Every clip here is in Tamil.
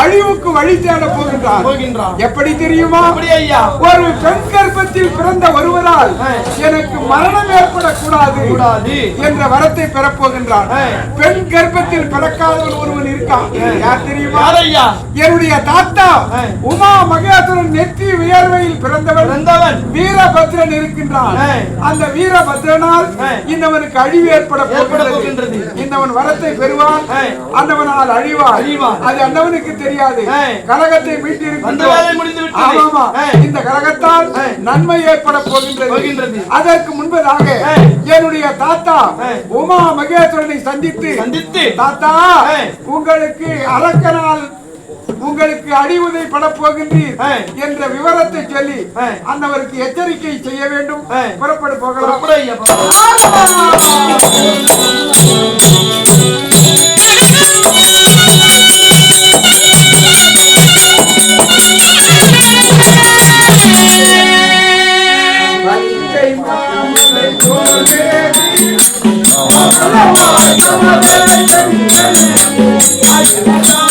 அழிவுக்கு வழி தேட போகின்றான். எப்படி தெரியுமா ஒரு பெண் கர்ப்பத்தில் பிறந்த ஒருவரால். எனக்கு மரணம் ஏற்படக்கூடாது கூடாது என்ற வரத்தை பெறப்போகின்றான் ஆ. பெண் கர்ப்பத்தில் பிறக்காதவன் ஒருவன் இருக்கான் யார் தெரியுமா என்னுடைய தாத்தா. உமா மகேஸ்வரன் நெற்றி வியர்வையில் பிறந்தவன் வீரபத்ரன் இருக்கின்றான். அந்த வீரபத்ரனால். இன்னவனுக்கு அழிவு ஏற்பட போகின்றது. இன்னவன் வரத்தை பெறுவான். அந்தவனால் அழிவான். அது அந்தவனுக்கு தெரியாது ஆ. கழகத்தை மீட்டி. ஆமாமா. இந்த கழகத்தால் ஆ. நன்மை ஏற்பட போகின்றது. அதற்கு முன்பதாக. என்னுடைய தாத்தா. உமா மகேஸ்வரனை சந்தித்து சந்தித்து தாத்தா. உங்களுக்கு அரக்கனால் உங்களுக்கு அடிவுதை பட போகின்றீர். என்ற விவரத்தை சொல்லி. அந்தவருக்கு எச்சரிக்கை செய்ய வேண்டும். புறப்படு போகலாம் I'm not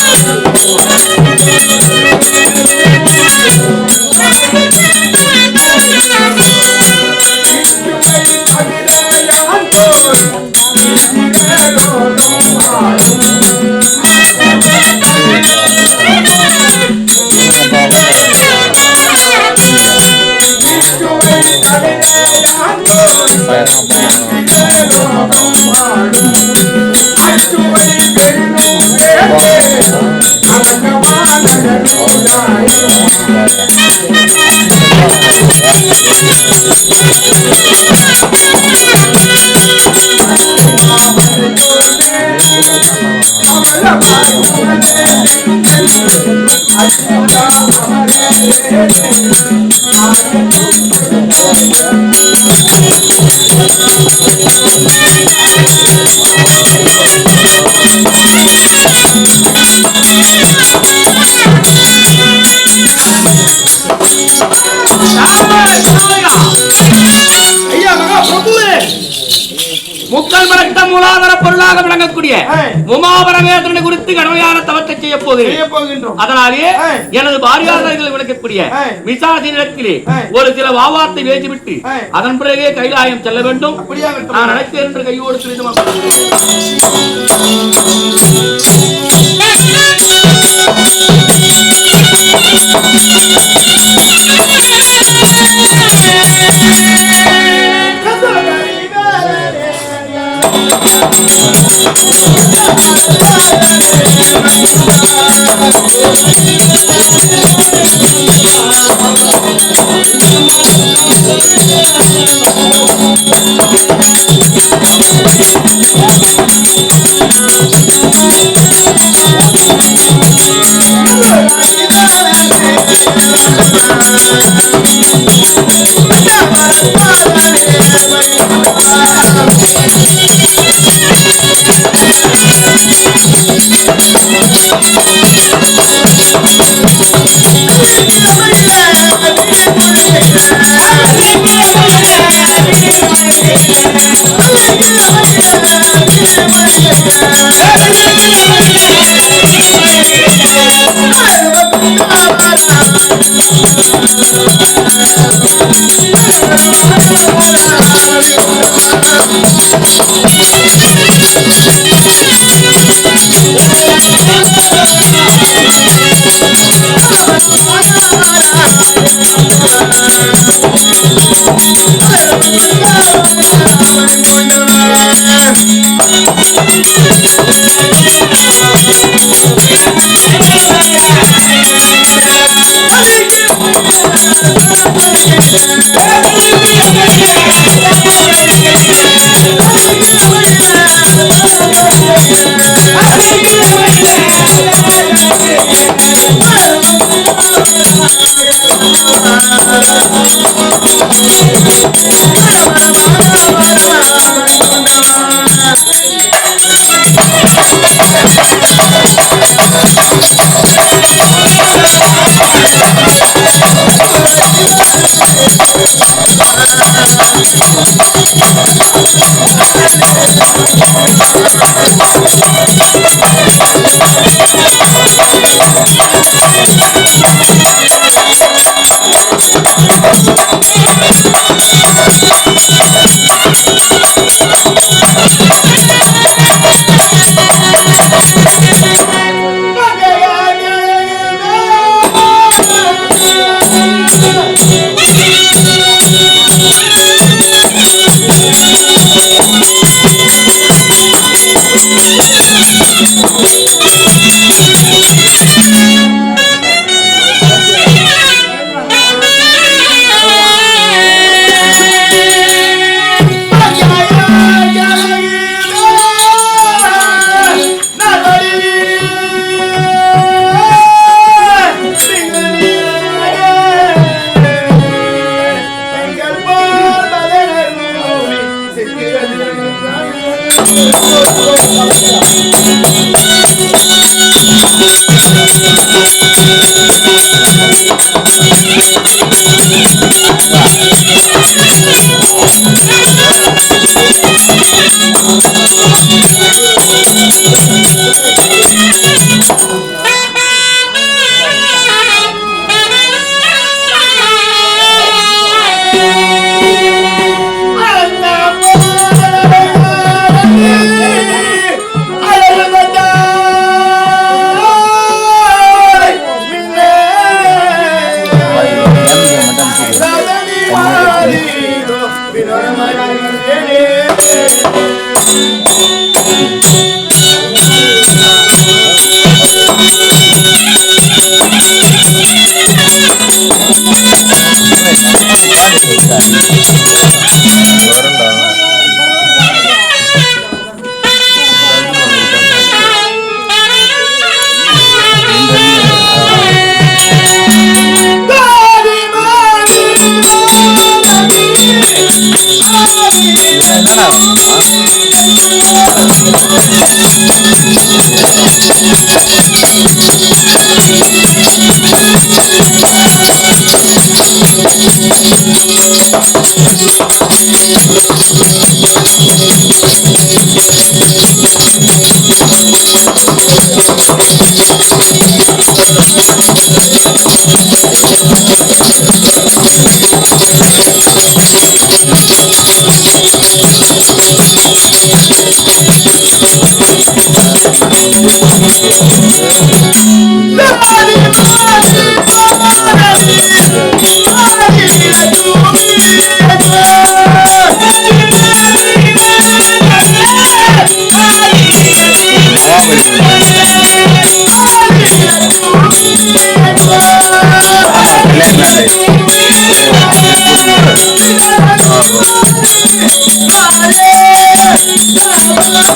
ஐயா பொருளாக விளங்கக்கூடிய. உமாபரமேந்திரனை குறித்து கடுமையான தவத்தை செய்ய போகிறேன் அதனாலே. எனது பாரியாதர்கள் விளக்கக்கூடிய ஆ. விசாசினிடத்திலே ஆ. ஒரு சில வாவாத்தை பேசிவிட்டு. அதன் பிறகே கைலாயம் செல்ல வேண்டும். நான் அழைத்தேன் என்று கையோடு துரிதமாக ஆ Thank you. Hey!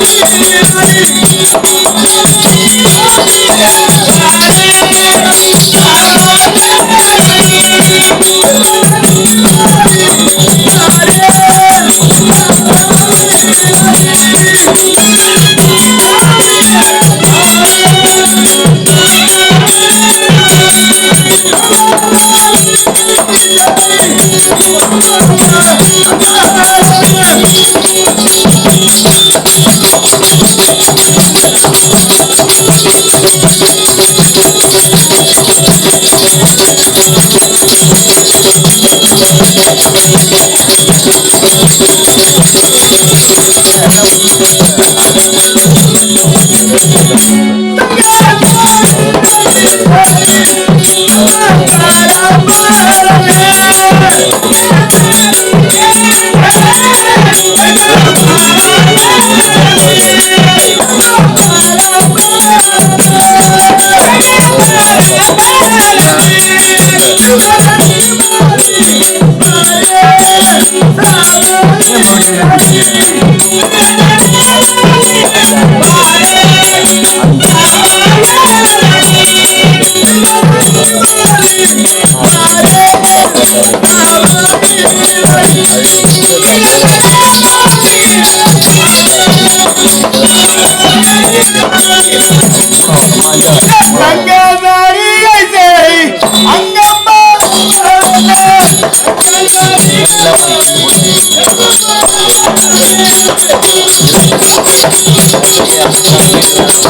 Yeah. Gracias.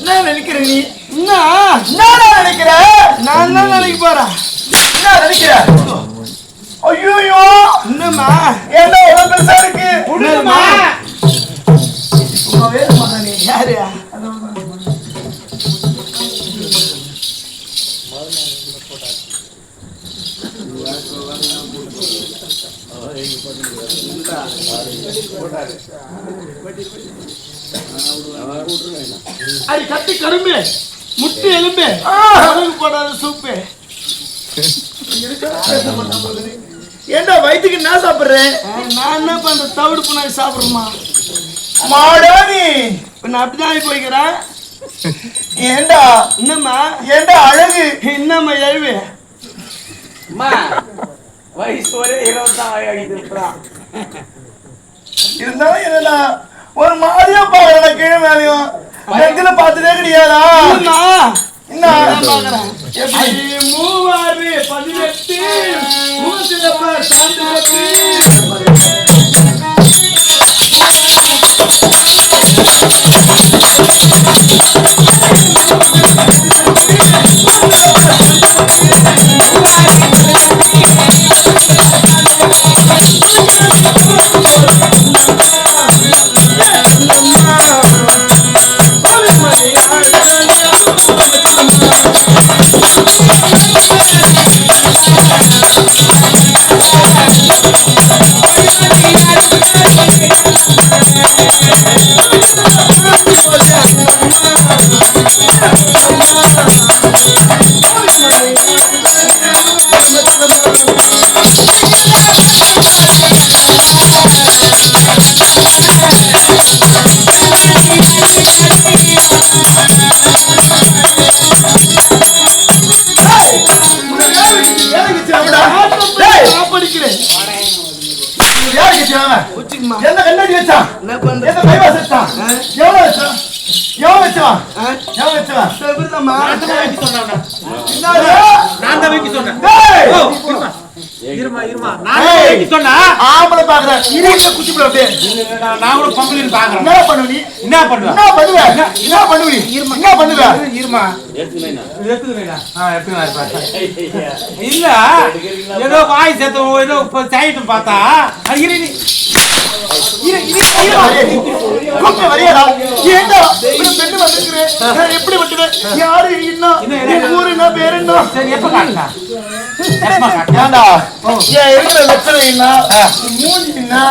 என்ன நினைக்கிற நீ? என்ன? நினைக்கிற? நான் என்ன நினைக்க போறேன். என்ன நினைக்கிற? ஐயோ என்னம்மா? என்ன இவ்வளவு பெருசா இருக்கு? மாட்டா நீ யாரு? அடி கட்டி கரும்பு. முட்டு எலும்பு. அழகு போடாத சூப்பு ஏண்டா வயிற்றுக்கு என்ன சாப்பிடுறேன் நான் என்ன பண்ற தவிடு புண்ணாக்கு சாப்பிடுறேமா மாடானி நான் அப்படிதான் போய்க்கிறேன். ஏண்டா? என்னம்மா? ஏண்டா அழகு? என்னம்மா எழுவு வயசு ஒரே ஆகிட்டு இருக்கிறான் இருந்தாலும் என்னடா? ஒரு மாதிரியா பாக்குறா கீழே மேலையும். நெத்தில பார்த்துட்டே கிடையாதா மூவாறு பதினெட்டு. சாந்திரத்து நான் தான் வைக்க சொன்னேன். இருமா. இருமா நான் ஏய். வைக்க சொன்னா ஆம்பளை பாக்குறேன் இருக்க குச்சி போல அப்படியே. நான் கூட பாக்குறேன் என்ன பண்ணுவ நீ? என்ன பண்ணுவேன் என்ன பண்ணுவ? என்ன? பண்ணுவ நீ? என்ன பண்ணுவ? இருமா? ஆ, இப்ப. இல்ல ஏதோ வாய் சேர்த்து ஏதோ சாயிட்டும் பார்த்தா. இரு. கூப்பிட்டு வரியாடா? ஏண்டா இப்படி பெண்ணு வந்துருக்கிறேன் நான் எப்படி விட்டுவேன் யாரு என்ன, என்? ஊரு என்ன? பேரு என்ன? ஏண்டா? என் இருக்கிற லட்சணம் என்ன? மூஞ்சி என்ன?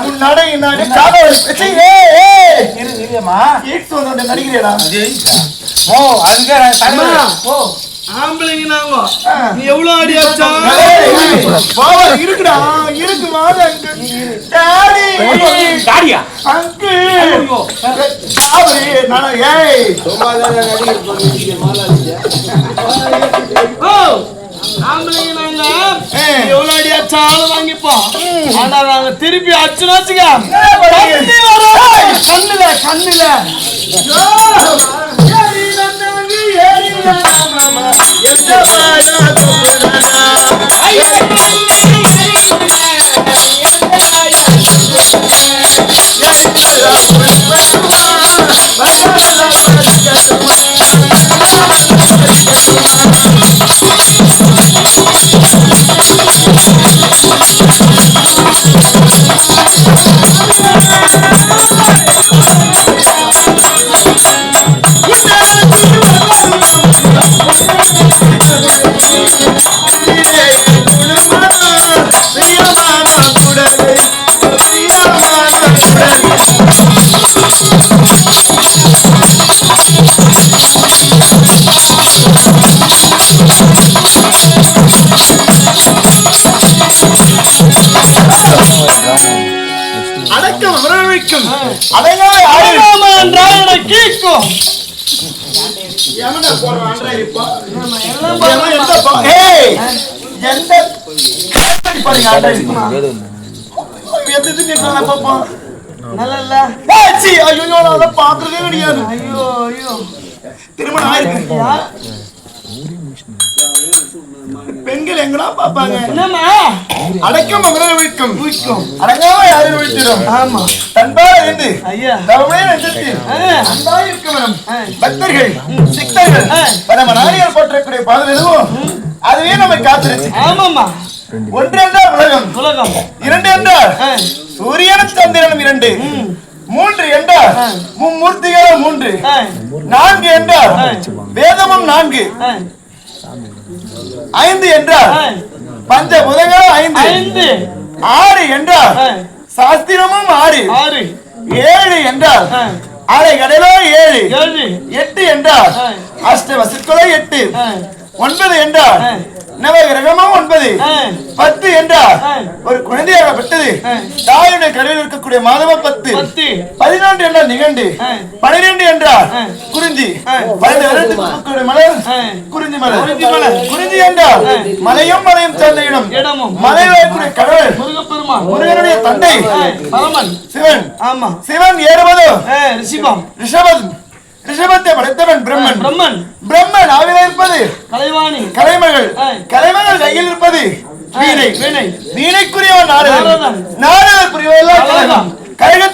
உன் நடை என்ன? காதல் வச்சு ஏய் ஏய். இரு இருமா ஈட்டு வந்து நடிக்கிறேடா. ஓ அதுக்கே நான் தனியா- அம்மா. ஓ ஆம்பளைங்க நாங்க ஆ. நீ எவ்வளவு அடி அடிச்சா? இருக்குடா. இருக்கு வாங்க டாடி அங்கிள் ஐயோ. சாவரி நான் ஏய் ஓ ஆம்பளைங்க நாங்க எவ்வளவு அடி அடிச்சாலும் வாங்கிப்போம் ஆனா நாங்க திருப்பி அடிச்சுன்னு வச்சுக்க கண்ணுல கண்ணுல. ஏறி அடக்கம் வரவழைக்கும் அடங்காய் அடங்காம என்றால் எனக்கு கீக்கும் எவனை போடுறான் அன்றாய் இப்போ? எல்லாம் எந்த பா- ஏய், எந்த காத்தாடி பாருங்க அன்றாய் இப்போ. எது தின்னு சொன்னா பாப்போம். நல்ல இல்ல ஏய், சீ, ஐயோ, நான் கிடையாது. ஐயோ ஐயோ திருமணம் ஆயிருக்கு. பெண்கள் எங்கடா பாப்பாங்க என்னம்மா? அடக்கம் அமரர் விழிக்கும். விழிக்கும். அடங்காம யாரும் விழித்திடும்? ஆமா. தன்பா இருந்து ஐயா. தவமே நெஞ்சத்தில். அன்பாய் இருக்க வேணும் பக்தர்கள் சித்தர்கள் பரம நாளிகள் போற்றக்கூடிய பாதல் எதுவும் அதுவே நம்மை காத்திருச்சு ஆமாம்மா. ஒன்று என்றால் உலகம். உலகம். இரண்டு என்றால் சூரியனும் சந்திரனும் இரண்டு. மூன்று என்றால் மும்மூர்த்திகளும் மூன்று. நான்கு என்றால் வேதமும் நான்கு. ஐந்து என்றால். பஞ்ச புதங்களும் ஐந்து. ஐந்து. ஆறு என்றால் சாஸ்திரமும் ஆறு. ஆறு. ஏழு என்றால் அரை கடலோ ஏழு. எட்டு என்றால் ஆ. அஷ்ட வசிற்களோ எட்டு. ஒன்பது என்றால். நவகிரகமும் ஒன்பது. பத்து என்றால் ஆ. ஒரு குழந்தையாகப்பட்டது ஆ. தாயுடைய கருவில் இருக்கக்கூடிய மாதவ பத்து. பதினொன்று என்றால் நிகண்டு. பனிரெண்டு என்றால் ஆ. குறிஞ்சி. மலர் குறிஞ்சி மலர். குறிஞ்சி என்றால். மலையும் மலையும் சேர்ந்த இடம். மலை வரக்கூடிய கடவுள். முருகனுடைய தந்தை. சிவன். ஆமா. சிவன் ஏறுவதோ? ரிஷிபம். ரிஷபம். ரிஷபத்தை படைத்தவன் பிரம்மன். பிரம்மன். பிரம்மன் ஆவில இருப்பது. கலைவாணி. கலைமகள். கலைமகள் கையில் இருப்பது. வீணை. வீணை. வீணைக்குரியவன் நாரதன். கழகம். கழக